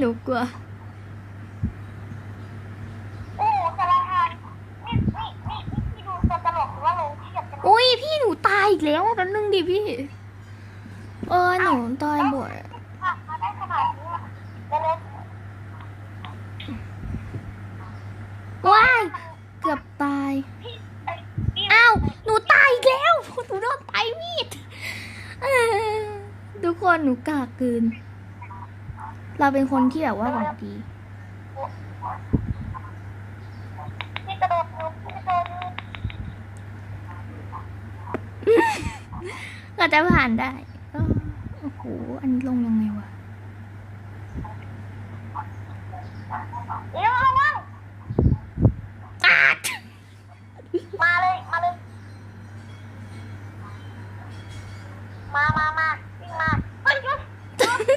หนูกลัว โอ้สารพัดนี่นี่นี่นี่พี่ดูตัวตลกหรือว่าลงเครียดกันอุ้ยพี่หนูตายอีกแล้วแป๊บนึงดิพี่ เออหนูตายบ่อยมามาได้ขนาดนี้อะแล้วเลยว้ายเกือบตายพี่ไอ้พี่อ้าว หนูตายอีกแล้ว หนูโดนไตมีดเอ้อทุกคนหนูกากเกิน เราเป็นคนที่แบบว่าหวังดีพี่กระโดดมือพี่กระโดดมือก็จะผ่านได้เออโอ้โห อันนี้ลงยังไงวะเดี๋ยวระวังอาดมาเลย มาเลย มามามาวิ่งมาเฮ้ยหยุด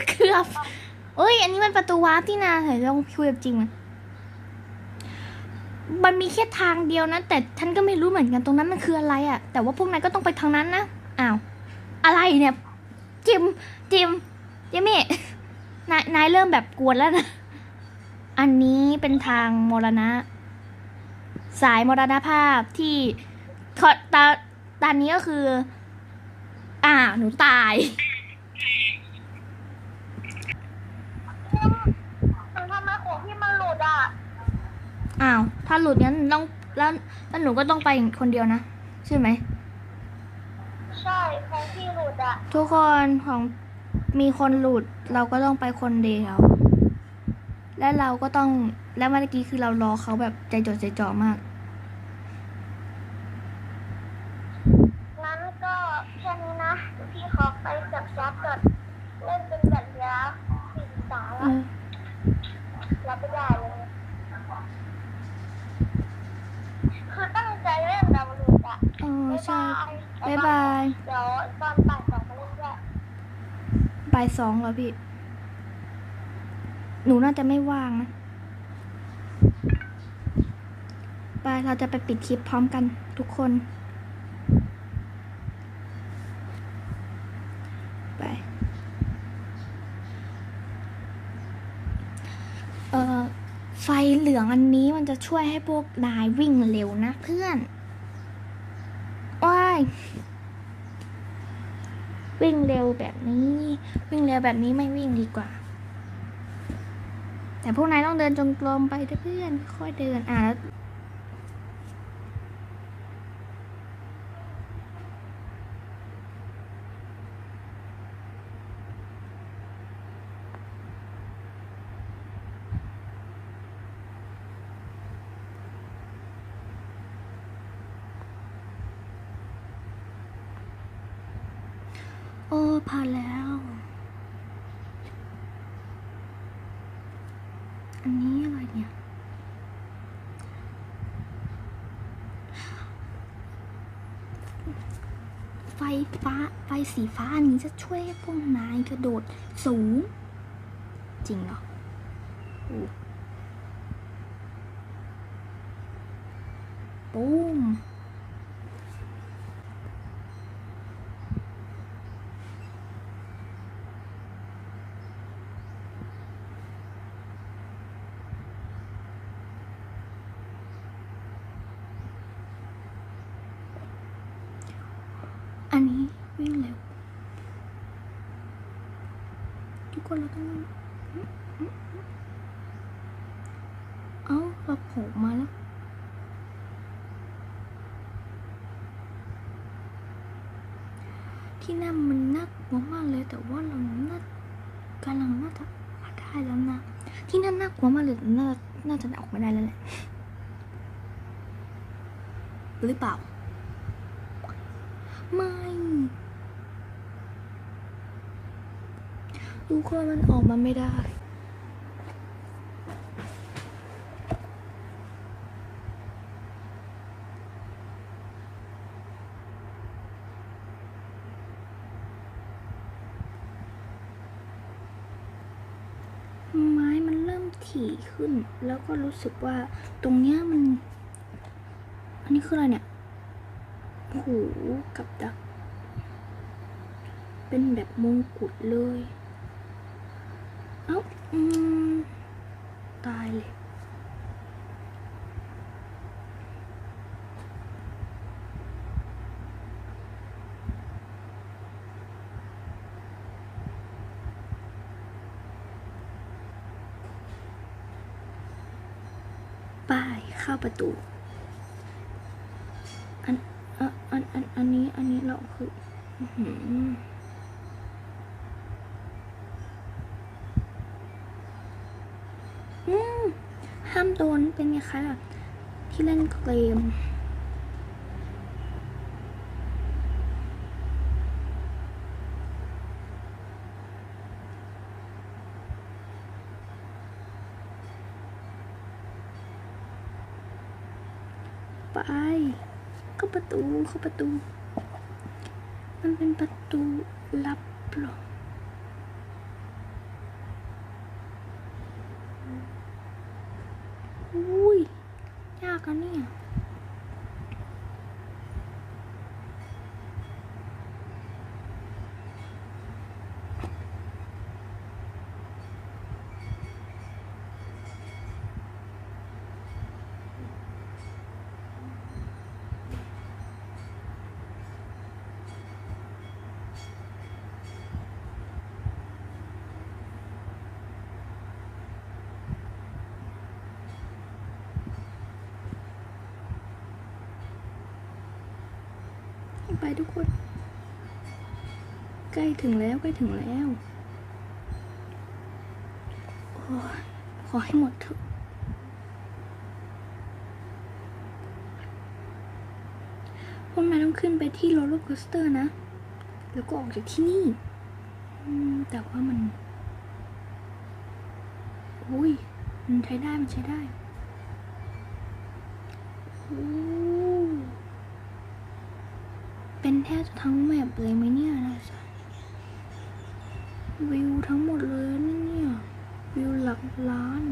เกือบ เอ้ย อันนี้มันประตูวาร์ปที่นาเห็นลองคุยกับจริงมันมันมีแค่ทางเดียวนะ แต่ฉันก็ไม่รู้เหมือนกันตรงนั้นมันคืออะไรอะแต่ว่าพวกนายก็ต้องไปทางนั้นนะ อ้าว อะไรเนี่ย จิม จิมจิมมี่นายนายเริ่มแบบกวนแล้วนะ อันนี้เป็นทางมรณะ สายมรณภาพที่ขอตาตอนนี้ก็คือ อ่าหนูตาย มันทำไมของพี่มันหลุดอะ อ้าว ถ้าหลุดงั้นต้องแล้วแล้วหนูก็ต้องไปคนเดียวนะ ใช่ไหม ใช่ของพี่หลุดอะทุกคนของมีคนหลุดเราก็ต้องไปคนเดียว และเราก็ต้องแล้วเมื่อกี้คือเรารอเขาแบบใจจดใจจ่อมาก งั้นก็แค่นี้นะเดี๋ยวพี่ขอไปจับจับก่อนเล่นเป็นแบบยาสี่สา เอ แล้ว อ รับไม่ได้เลย คือตั้งใจเล่นดาวลูกอะ เออ ใช่บ๊าบ๊ายยบาบายยเดี๋ยวตอนบ่ายสองมาเล่นด้วยบ่ายสองแล้วพี่ หนูน่าจะไม่ว่างนะ ไปเราจะไปปิดคลิปพร้อมกันทุกคน ไป เออไฟเหลืองอันนี้มันจะช่วยให้พวกนายวิ่งเร็วนะเพื่อน ว้ายวิ่งเร็วแบบนี้ วิ่งเร็วแบบนี้ไม่วิ่งดีกว่า แต่พวกนายต้องเดินจงกรมไปเพื่อนค่อยเดินอะ ผ่านแล้ว อันนี้อะไรเนี่ย ไฟฟ้า ไฟสีฟ้าอันนี้จะช่วยให้พวกนายกระโดดสูง จริงเหรออู้ปุ้ม อันนี้ วิ่งเร็ว ทุกคนเราต้องเอ้าเราโผล่มาแล้วที่นั่นมันน่ากลัวมากเลย แต่ว่าเราน่ากำลังน่าจะมาได้แล้วนะ ที่นั่นน่ากลัวมากเลยน่าน่าจะออกมาได้แล้วแหละหรือเปล่า ไม่ ทุกคนมันออกมาไม่ได้ ไม้มันเริ่มถี่ขึ้น แล้วก็รู้สึกว่าตรงเนี้ยมัน อันนี้คืออะไรเนี่ยหูกับดัก เป็นแบบมงกุฎเลย เอ้าอืมตายเลยป้ายเข้าประตู อันอันอันอันนี้ อันนี้เราคือ ห้ามโดนเป็นไงคะแบบที่เล่นเกมไปเข้าประตูเข้าประตู มันเป็นประตูลับหรอ อุ้ย ยากอะเนี่ย ไปทุกคน ใกล้ถึงแล้วใกล้ถึงแล้วโอ้ขอให้หมดเถอะพวกนายต้องขึ้นไปที่โรลเลอร์โคสเตอร์นะ แล้วก็ออกจากที่นี่แต่ว่ามันอุ้ย มันใช้ได้ มันใช้ได้โอ้ เป็นแทบจะทั้งแมปเลยไหมเนี่ยนะจ๊ะวิวทั้งหมดเลยนะเนี่ย วิวหลักล้าน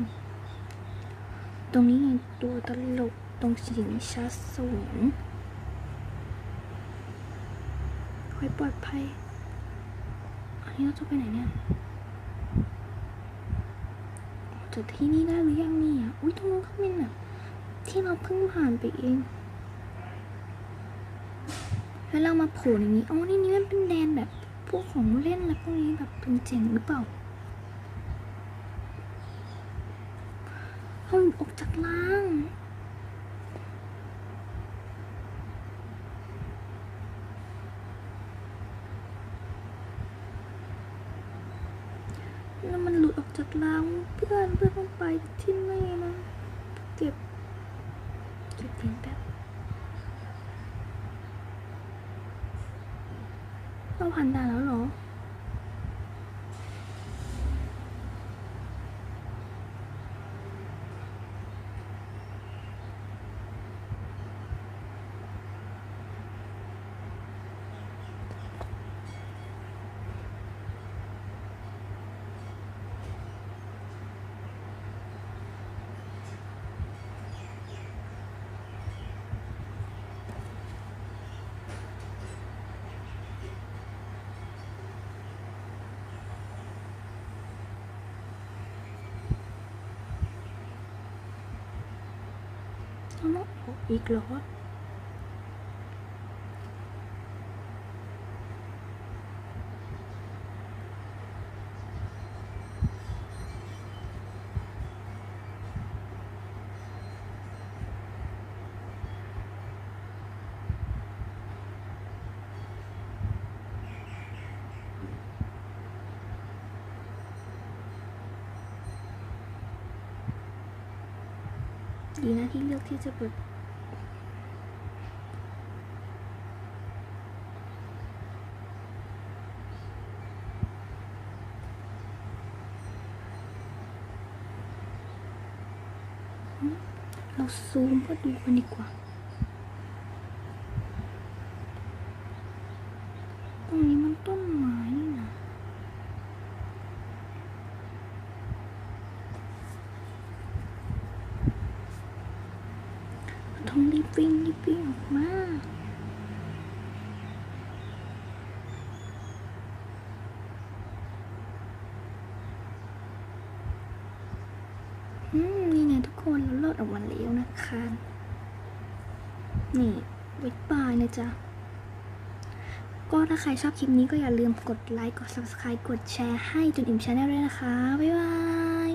ตรงนี้ไงตัวตลกตรงสิงชัดสวรรค์คอยปลอดภัย อันนี้เราจะไปไหนเนี่ยจากที่นี่ได้หรือยังเนี่ย อุ้ยตรงนู้นเขาเป็นแบบที่เราเพิ่งผ่านไปเอง แล้วเรามาโผล่อย่างนี้อ๋อนี่นี่มันเป็นแดนแบบพวกของเล่นอะไรพวกนี้แบบเป็นเจ๋งหรือเปล่าหลุดออกจากล่างแล้วมันหลุดออกจากล่างเพื่อนเพื่อนต้องไปที่นี่นะเก็บเก็บเพลงแบบ เราผ่านด่านแล้วเหรอ เอาเนาะอีกเหรอ ดีนะที่เลือกที่จะเปิดเราซูมเพื่อดูกันดีกว่า ตรงนี้มันต้นไม้นี่นะ ต้งรีบวิ่งรีบวิ่งออกมาอืมนี่ไงทุกคนเราโหลดออกมาแล้วนะคะ นี่ไว้บายนะจ๊ะ ก็ถ้าใครชอบคลิปนี้ก็อย่าลืมกดไลค์ กด subscribe กดแชร์ให้จนอิ่มชาแนลด้วยนะคะ บ๊ายบาย